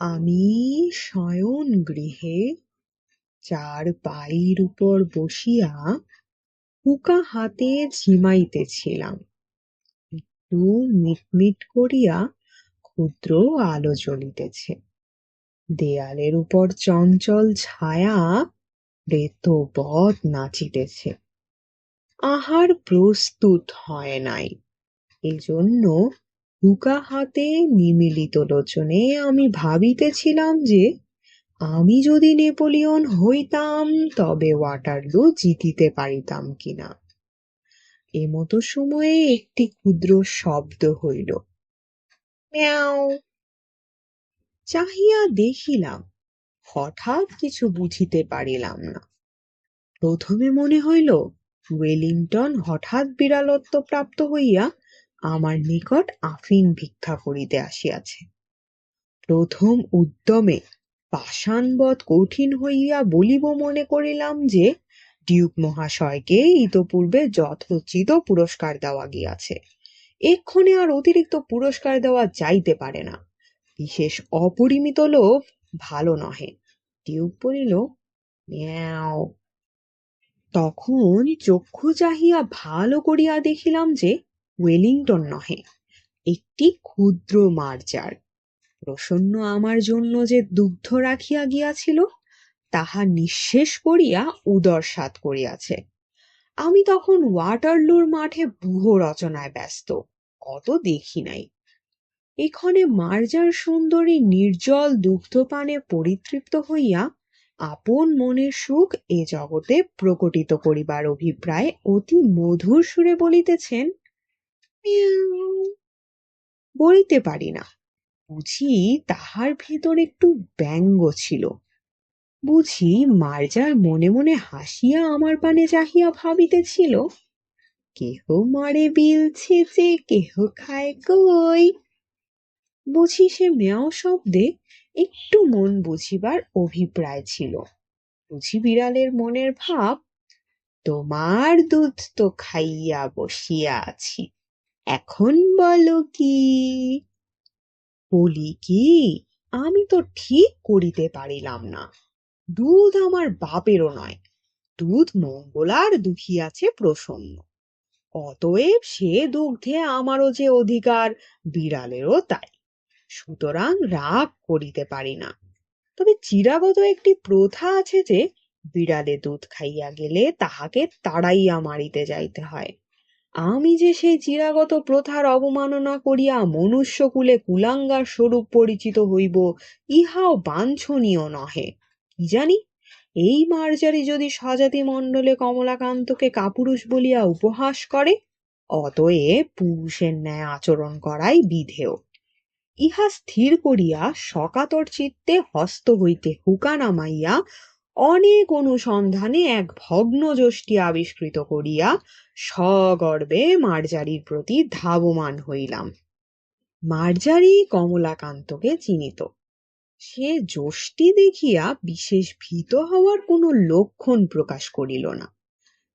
আমি শয়নগৃহে চারপাইর উপর বসিয়া হুঁকা হাতে ঝিমাইতেছিলাম। একটু মিটমিট করিয়া ক্ষুদ্র আলো জ্বলিতেছে। দেয়ালের উপর চঞ্চল ছায়া প্রেতবৎ নাচিতেছে। আহার প্রস্তুত হয় নাই। এজন্য হুঁকা হাতে নিমীলিত লোচনে আমি ভাবিতেছিলাম যে, আমি যদি নেপোলিয়ন হইতাম, তবে ওয়াটারলু জিতিতে পারিতাম কিনা। এমতো সময়ে একটি ক্ষুদ্র শব্দ হইল। ম্যাও! চাহিয়া দেখিলাম, হঠাৎ কিছু বুঝিতে পারিলাম না। প্রথমে মনে হইল, ওয়েলিংটন হঠাৎ বিড়ালত্ব প্রাপ্ত হইয়া আমার নিকট আফিং ভিক্ষা করিতে আসিয়াছে। প্রথম উদ্যমে পাষাণবৎ কঠিন হইয়া বলিব মনে করিলাম যে, ডিউক মহাশয়কে ইতপূর্বে যথোচিত পুরস্কার দেওয়া গিয়াছে। এক্ষণে আর অতিরিক্ত পুরস্কার দেওয়া যাইতে পারে না। বিশেষ অপরিমিত লোভ ভালো নহে। ডিউক বলিল তখন চক্ষু চাহিয়া ভালো করিয়া দেখিলাম যে ওয়েলিংটন নহে, একটি ক্ষুদ্র মার্জার। প্রসন্ন আমার জন্য যে দুগ্ধ রাখিয়া গিয়াছিল, তাহা নিঃশেষ করিয়া উদরসাৎ করিয়াছে। আমি তখন ওয়াটারলুর মাঠে ব্যূহ রচনায় ব্যস্ত, কত দেখি নাই। এক্ষণে মার্জার সুন্দরী নির্জল দুগ্ধপানে পরিতৃপ্ত হইয়া আপন মনের সুখ এ জগতে প্রকটিত করিবার অভিপ্রায় অতি মধুর সুরে বলিতেছেন বলিতে পারি না। বুঝি তাহার ভিতর একটু ব্যঙ্গ ছিল। বুঝি মার্জার মনে মনে হাসিয়া আমার পানে চাহিয়া ভাবিতেছিল, কেহ মারে বিল ছেচে কেহ খায় কই? বুঝি সে মেয়াও শব্দে একটু মন বুঝিবার অভিপ্রায় ছিল। বুঝি বিড়ালের মনের ভাব, তোমার দুধ তো খাইয়া বসিয়া আছি। এখন বলো কি? বলি কি, আমি তো ঠিক করিতে পারিলাম না। দুধ আমার বাপেরও নয়, দুধ মঙ্গলার দুহিয়াছে প্রসন্ন। অতএব সে দুগ্ধে আমারও যে অধিকার, বিড়ালেরও তাই। সুতরাং রাগ করিতে পারি না। তবে চিরাগত একটি প্রথা আছে যে, বিড়ালে দুধ খাইয়া গেলে তাহাকে তাড়াইয়া মারিতে যাইতে হয়। আমি যে সেই চিরাগত প্রথার অবমাননা করিয়া মনুষ্যকুলে কুলাঙ্গার স্বরূপ পরিচিত হইব, ইহাও বাঞ্ছনীয় নহে। কি জানি? এই মার্জারি যদি স্বজাতি মণ্ডলে কমলাকান্তকে কাপুরুষ বলিয়া উপহাস করে, অতএব পুরুষের ন্যায় আচরণ করাই বিধেয়। ইহা স্থির করিয়া সকাতর চিত্তে হস্ত হইতে হুকা নামাইয়া অনেক অনুসন্ধানে এক ভগ্ন যষ্টি আবিষ্কৃত করিয়া সগর্বে মার্জারির প্রতি ধাবমান হইলাম। মার্জারি কমলাকান্তকে চিনিত। সে যষ্টি দেখিয়া বিশেষ ভীত হওয়ার কোনো লক্ষণ প্রকাশ করিল না।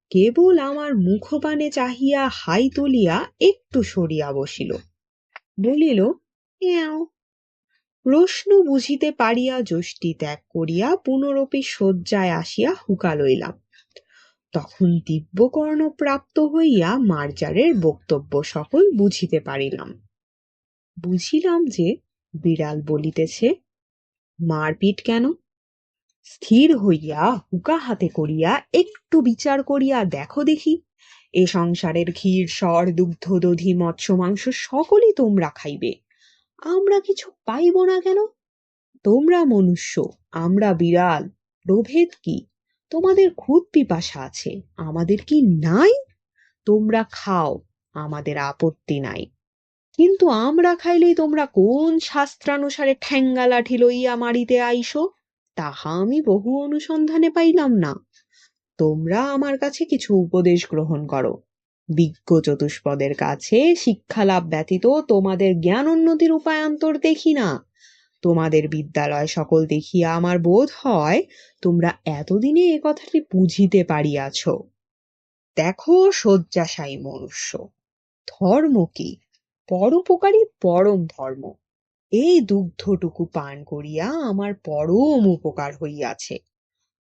কেবল আমার মুখপানে চাহিয়া হাই তুলিয়া একটু সরিয়া বসিল। বলিল, এও প্রশ্ন বুঝিতে পারিয়া যষ্টি ত্যাগ করিয়া পুনরপি শয্যায় আসিয়া হুকা লইলাম। তখন দিব্যকর্ণ প্রাপ্ত হইয়া মার্জারের বক্তব্য সকল বুঝিতে পারিলাম। বুঝিলাম যে, বিড়াল বলিতেছে, মারপিট কেন? স্থির হইয়া হুকা হাতে করিয়া একটু বিচার করিয়া দেখো দেখি, এ সংসারের ক্ষীর স্বর দুগ্ধ, দধি, মৎস্য, মাংস সকলই তোমরা খাইবে। আমরা কিছু পাইব না কেন? তোমরা মনুষ্য, আমরা বিড়াল, প্রভেদ কি? তোমাদের খুদ পিপাসা আছে, আমাদের কি নাই? তোমরা খাও, আমাদের আপত্তি নাই। কিন্তু আমরা খাইলেই তোমরা কোন শাস্ত্রানুসারে ঠ্যাঙ্গা লাঠি লইয়া মারিতে আইসো? তাহা আমি বহু অনুসন্ধানে পাইলাম না। তোমরা আমার কাছে কিছু উপদেশ গ্রহণ করো। বিজ্ঞ চতুষ্পদের কাছে শিক্ষালাভ ব্যতীত তোমাদের জ্ঞান উন্নতির উপায়ান্তর দেখি না। তোমাদের বিদ্যালয় সকল দেখিয়া আমার বোধ হয় তোমরা এতদিনে এ কথাটি বুঝিতে পারিয়াছ। দেখো শয্যাশায়ী মনুষ্য, ধর্ম কি? পরোপকারী পরম ধর্ম। এই দুগ্ধটুকু পান করিয়া আমার পরম উপকার হইয়াছে।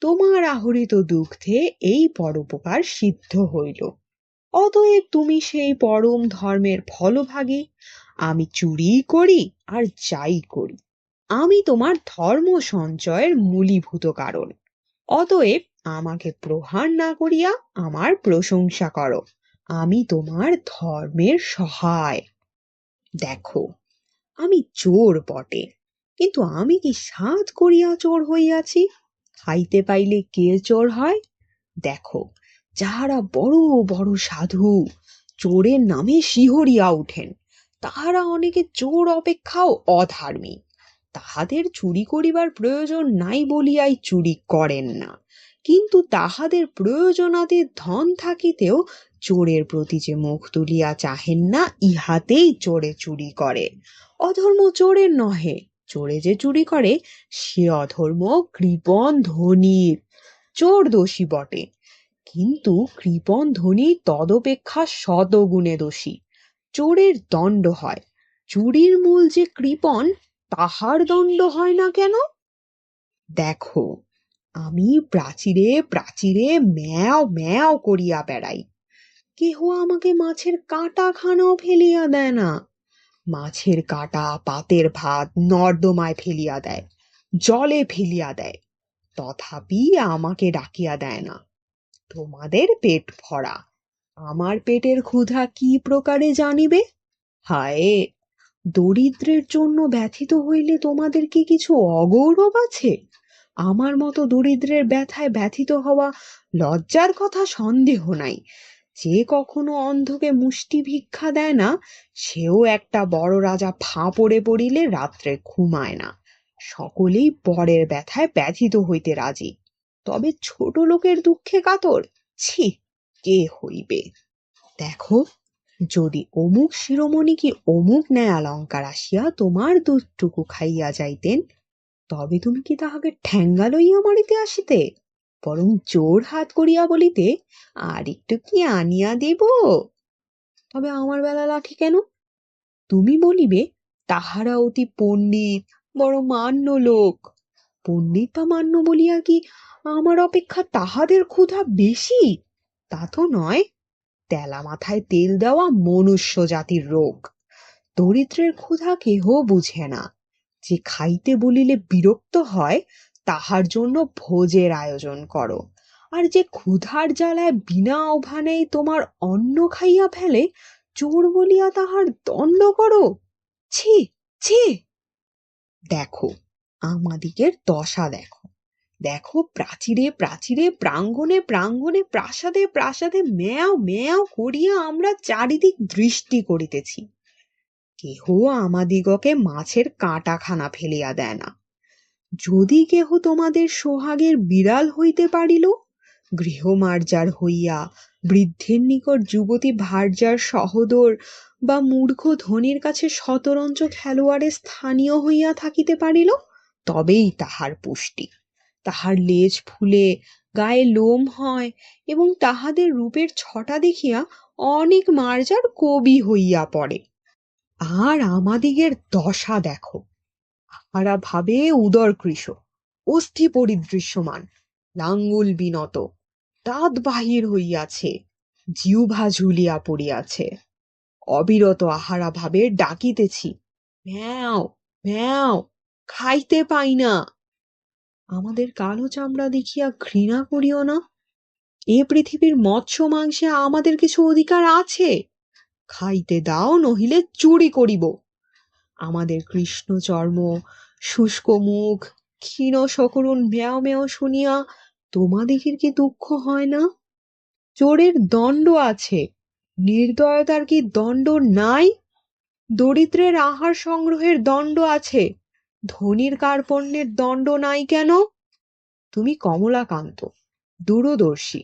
তোমার আহরিত দুগ্ধে এই পরোপকার সিদ্ধ হইল। অতএব তুমি সেই পরম ধর্মের ফলভাগী। আমি চুরি করি আর যাই করি। আমি তোমার ধর্ম সঞ্চয়ের মূলীভূত কারণ। অতএব আমাকে প্রহার না করিয়া আমার প্রশংসা করো। আমি তোমার ধর্মের সহায়। দেখো, আমি চোর বটে, কিন্তু আমি কি সাধ করিয়া চোর হইয়াছি? খাইতে পাইলে কে চোর হয়? দেখো যাহারা বড় বড় সাধু, চোরের নামে শিহরিয়া উঠেন তাহারা অনেকে চোর অপেক্ষাও অধার্মিক তাহাদের চুরি করিবার প্রয়োজন নাই বলিয়াই চুরি করেন না। কিন্তু তাহাদের প্রয়োজনাতে ধন থাকিতেও চোরের প্রতি যে মুখ তুলিয়া চাহেন না, ইহাতেই চোরে চুরি করে। অধর্ম চোরের নহে, চোরে যে চুরি করে, সে অধর্ম কৃপণ ধনীর চোর দোষী বটে কিন্তু কৃপণ ধনী তদপেক্ষা শতগুণে দোষী। চোরের দণ্ড হয়। চুরির মূল যে কৃপণ তাহার দণ্ড হয় না কেন? দেখো, আমি প্রাচীরে প্রাচীরে ম্যাও ম্যাও করিয়া বেড়াই। কেহ আমাকে মাছের কাঁটা খানাও ফেলিয়া দেয় না। মাছের কাঁটা পাতের ভাত নর্দমায় ফেলিয়া দেয়, জলে ফেলিয়া দেয়, তথাপি আমাকে ডাকিয়া দেয় না। তোমাদের পেট ভরা। আমার পেটের ক্ষুধা কি প্রকারে জানিবে? হায়, দরিদ্রের জন্য ব্যথিত হইলে তোমাদের কি কিছু অগৌরব আছে? আমার মতো দরিদ্রের ব্যথায় ব্যথিত হওয়া লজ্জার কথা সন্দেহ নাই। যে কখনো অন্ধকে মুষ্টি ভিক্ষা দেয় না, সেও একটা বড় রাজা ফাঁ পড়ে পড়িলে রাত্রে ঘুমায় না। সকলেই পরের ব্যথায় ব্যথিত হইতে রাজি। তবে ছোট লোকের দুঃখে কাতর। ছি, কে হইবে? দেখো, যদি অমুক শিরোমণি কি অমুক ন্যায় অলঙ্কার আসিয়া তোমার দুধটুকু খাইয়া যাইতেন, তবে তুমি কি তাহাকে ঠ্যাঙ্গা লইয়া মারিতে আসিতে? বরং জোর হাত করিয়া বলিতে আর একটু কি আনিয়া দেব? তবে আমার বেলা লাঠি কেন? তুমি বলিবে, তাহারা অতি পণ্ডিত, বড় মান্য লোক। পণ্ডিত মান্য বলিয়া কি আমার অপেক্ষা তাহাদের ক্ষুধা বেশি? তা তো নয়। তেলা মাথায় তেল দেওয়া মনুষ্য জাতির রোগ। দরিদ্রের ক্ষুধা কেহ বুঝে না। যে খাইতে বলিলে বিরক্ত হয়, তাহার জন্য ভোজের আয়োজন করো। আর যে ক্ষুধার জ্বালায় বিনা আহ্বানেই তোমার অন্ন খাইয়া ফেলে, চোর বলিয়া তাহার দণ্ড করো? ছি ছি। দেখো, আমাদিগের দশা দেখো। দেখো প্রাচীরে প্রাচীরে, প্রাঙ্গণে প্রাঙ্গণে, প্রাসাদে প্রাসাদে ম্যাও ম্যাও করিয়া আমরা চারিদিক দৃষ্টি করিতেছি। কেহ আমাদিগকে মাছের কাঁটাখানা ফেলিয়া দেয় না। যদি কেহ তোমাদের সোহাগের বিড়াল হইতে পারিল, গৃহমার্জার হইয়া, বৃদ্ধের নিকট যুবতী ভার্যার সহোদর বা মূর্খ ধনীর কাছে শতরঞ্চ খেলোয়াড়ের স্থানীয় হইয়া থাকিতে পারিল, তবেই তাহার পুষ্টি। তাহার লেজ ফুলে, গায়ে লোম হয় এবং তাহাদের রূপের ছটা দেখিয়া অনেক মার্জার কবি হইয়া পড়ে। আর আমাদিগের দশা দেখো। আহারা ভাবে উদর কৃশ অস্থি পরিদৃশ্যমান, লাঙ্গুল বিনত, দাঁত বাহির হইয়াছে জিউভা ঝুলিয়া পড়িয়াছে। অবিরত আহারা ভাবে ডাকিতেছি, ম্যাও ম্যাও, খাইতে পাই না। আমাদের কালো চামড়া দেখিয়া ঘৃণা করিও না। এ পৃথিবীর মৎস্য মাংসে আমাদের কিছু অধিকার আছে। খাইতে দাও, নহিলে চুরি করিব। আমাদের কৃষ্ণ চর্ম, শুষ্ক মুখ, ক্ষীণ সকরুণ ম্যাও ম্যাও শুনিয়া তোমাদিগের কি দুঃখ হয় না? চোরের দণ্ড আছে, নির্দয়তার কি দণ্ড নাই? দরিদ্রের আহার সংগ্রহের দণ্ড আছে ধনীর কার্পণ্যের দণ্ড নাই কেন? তুমি কমলাকান্ত, দূরদর্শী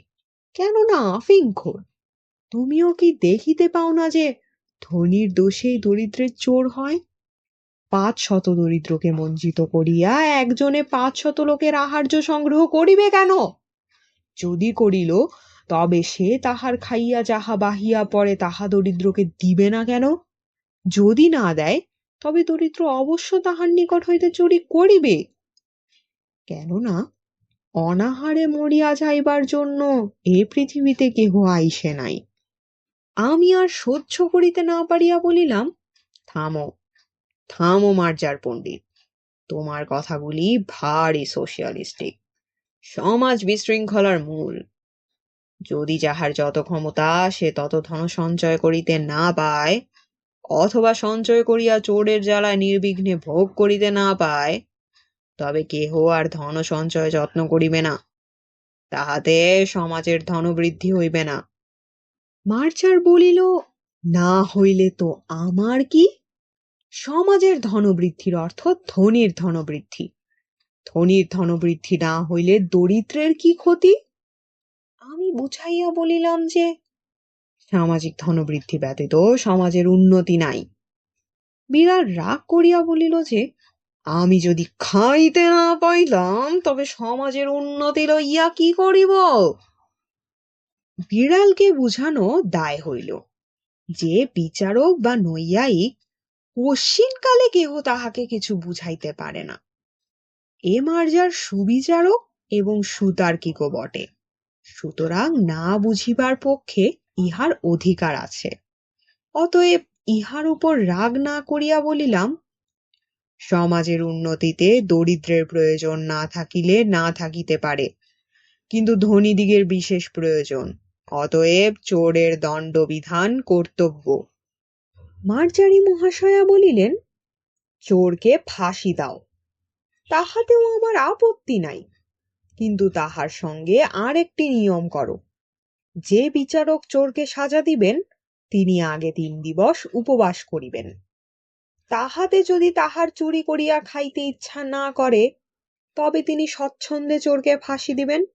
কেন কেননা আফিংখোর তুমিও কি দেখিতে পাও না যে ধনীর দোষেই দরিদ্রের চোর হয়? পাঁচ শত দরিদ্রকে বঞ্চিত করিয়া একজনে পাঁচ শত লোকের আহার্য সংগ্রহ করিবে কেন? যদি করিল, তবে সে তাহার খাইয়া যাহা বাহিয়া পড়ে তাহা দরিদ্রকে দিবে না কেন? যদি না দেয় তবে দরিদ্র অবশ্য তাহার নিকট হইতে চুরি করিবে। কেননা অনাহারে মরিয়া যাইবার জন্য এ পৃথিবীতে কেহ আইসে নাই। আমি আর সহ্য করিতে না পারিয়া বলিলাম, থামো থামো মার্জার পণ্ডিত, তোমার কথাগুলি ভারী সোশিয়ালিস্টিক, সমাজ বিশৃঙ্খলার মূল। যদি যাহার যত ক্ষমতা সে তত ধন সঞ্চয় করিতে না পায় অথবা সঞ্চয় করিয়া চোরের জ্বালায় নির্বিঘ্নে ভোগ করিতে না পায়, তবে কেহ আর ধন সঞ্চয় যত্ন করিবে না। তাহাতে সমাজের ধনবৃদ্ধি হইবে না। মার্চার বলিল, না হইলে তো আমার কি? সমাজের ধনবৃদ্ধির অর্থ ধনির ধনবৃদ্ধি ধনির ধনবৃদ্ধি না হইলে দরিদ্রের কি ক্ষতি? আমি বুঝাইয়া বলিলাম যে সামাজিক ধনবৃদ্ধি ব্যতীত সমাজের উন্নতি নাই। বিড়াল রাগ করিয়া বলিল যে, আমি যদি খাইতে না পাইলাম, তবে সমাজের উন্নতি লইয়া কি করিব? বিড়ালকে বুঝানো দায় হইল। যে বিচারক বা নৈয়ায়িক পশ্চিমকালে কেহ তাহাকে কিছু বুঝাইতে পারে না। এ মার্জার সুবিচারক এবং সুতার্কিকও বটে। সুতরাং না বুঝিবার পক্ষে ইহার অধিকার আছে। অতএব ইহার উপর রাগ না করিয়া বলিলাম, সমাজের উন্নতিতে দরিদ্রের প্রয়োজন না থাকিলে না থাকিতে পারে, কিন্তু ধনীদিগের বিশেষ প্রয়োজন। অতএব চোরের দণ্ডবিধান কর্তব্য। মার্জারি মহাশয়া বলিলেন, চোরকে ফাঁসি দাও, তাহাতেও আমার আপত্তি নাই, কিন্তু তাহার সঙ্গে আর একটি নিয়ম করো। যে বিচারক চোরকে সাজা দিবেন, তিনি আগে তিন দিবস উপবাস করিবেন। তাহাতে যদি তাহার চুরি করিয়া খাইতে ইচ্ছা না করে, তবে তিনি স্বচ্ছন্দে চোরকে ফাঁসি দিবেন।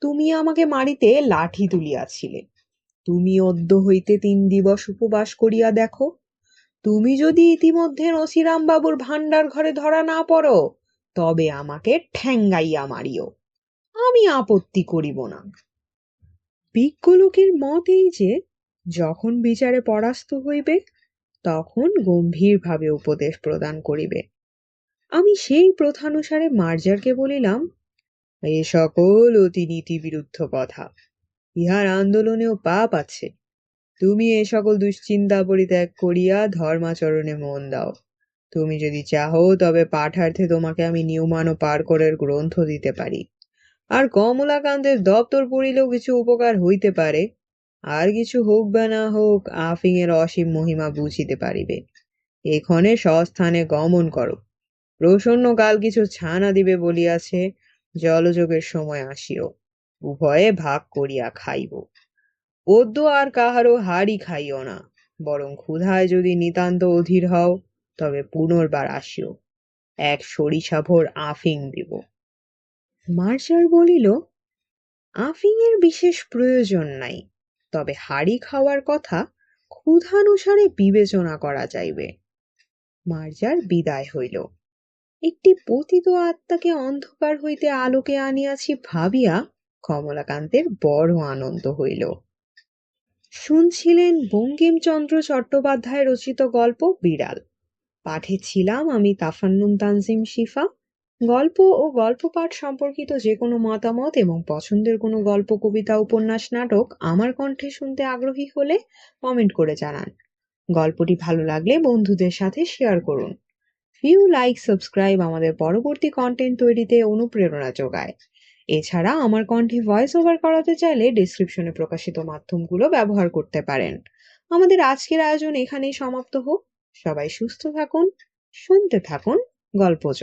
তুমি আমাকে মারিতে লাঠি তুলিয়াছিলে। তুমি অদ্য হইতে তিন দিবস উপবাস করিয়া দেখো। তুমি যদি ইতিমধ্যে নসিরাম বাবুর ভান্ডার ঘরে ধরা না পড়ো, তবে আমাকে ঠ্যাঙ্গাইয়া মারিও। আমি আপত্তি করিব না। বিজ্ঞ লোকের মত এই যে যখন বিচারে পরাস্ত হইবে, তখন গম্ভীরভাবে উপদেশ প্রদান করিবে। আমি সেই প্রথানুসারে মার্জারকে বলিলাম, এ সকল অতি বিরুদ্ধ কথা। ইহার আন্দোলনেও পাপ আছে। তুমি এ সকল দুশ্চিন্তা পরিত্যাগ করিয়া ধর্মাচরণে মন দাও। তুমি যদি চাহো, তবে পাঠার্থে তোমাকে আমি নিয়মান ও পার্করের গ্রন্থ দিতে পারি। আর কমলাকান্তের দপ্তর পড়িলেও কিছু উপকার হইতে পারে। আর কিছু হোক বা না হোক আফিংয়ের অসীম মহিমা বুঝিতে পারিবে। এক্ষণে স্বস্থানে গমন করো। প্রসন্ন কাল কিছু ছানা দিবে বলিয়াছে, জলযোগের সময় আসিও, উভয়ে ভাগ করিয়া খাইব। অদ্য আর কাহারও হাড়ি খাইও না, বরং ক্ষুধায় যদি নিতান্ত অধীর হও, তবে পুনর্বার আসিও। এক সরিষা ভোর আফিং দিব। মার্শাল বলিল, আফিংয়ের বিশেষ প্রয়োজন নাই, তবে হাড়ি খাওয়ার কথা ক্ষুধানুসারে বিবেচনা করা যাইবে মার্জার বিদায় হইল। একটি পতিত আত্মাকে অন্ধকার হইতে আলোকে আনিয়াছি ভাবিয়া কমলাকান্তের বড় আনন্দ হইল। শুনছিলেন বঙ্কিমচন্দ্র চট্টোপাধ্যায় রচিত গল্প বিড়াল। পাঠে ছিলাম আমি তাফান্নুম তানজিম শিফা। গল্প ও গল্প পাঠ সম্পর্কিত যে কোনো মতামত এবং পছন্দের কোনো গল্প, কবিতা, উপন্যাস, নাটক আমার কণ্ঠে শুনতে আগ্রহী হলে কমেন্ট করে জানান। গল্পটি ভালো লাগলে বন্ধুদের সাথে শেয়ার করুন। ভিউ লাইক সাবস্ক্রাইব আমাদের পরবর্তী কন্টেন্ট তৈরিতে অনুপ্রেরণা যোগায়। এছাড়া আমার কণ্ঠে ভয়েস ওভার করাতে চাইলে ডিসক্রিপশনে প্রকাশিত মাধ্যমগুলো ব্যবহার করতে পারেন। আমাদের আজকের আয়োজন এখানেই সমাপ্ত হোক। সবাই সুস্থ থাকুন, শুনতে থাকুন, গল্পজ।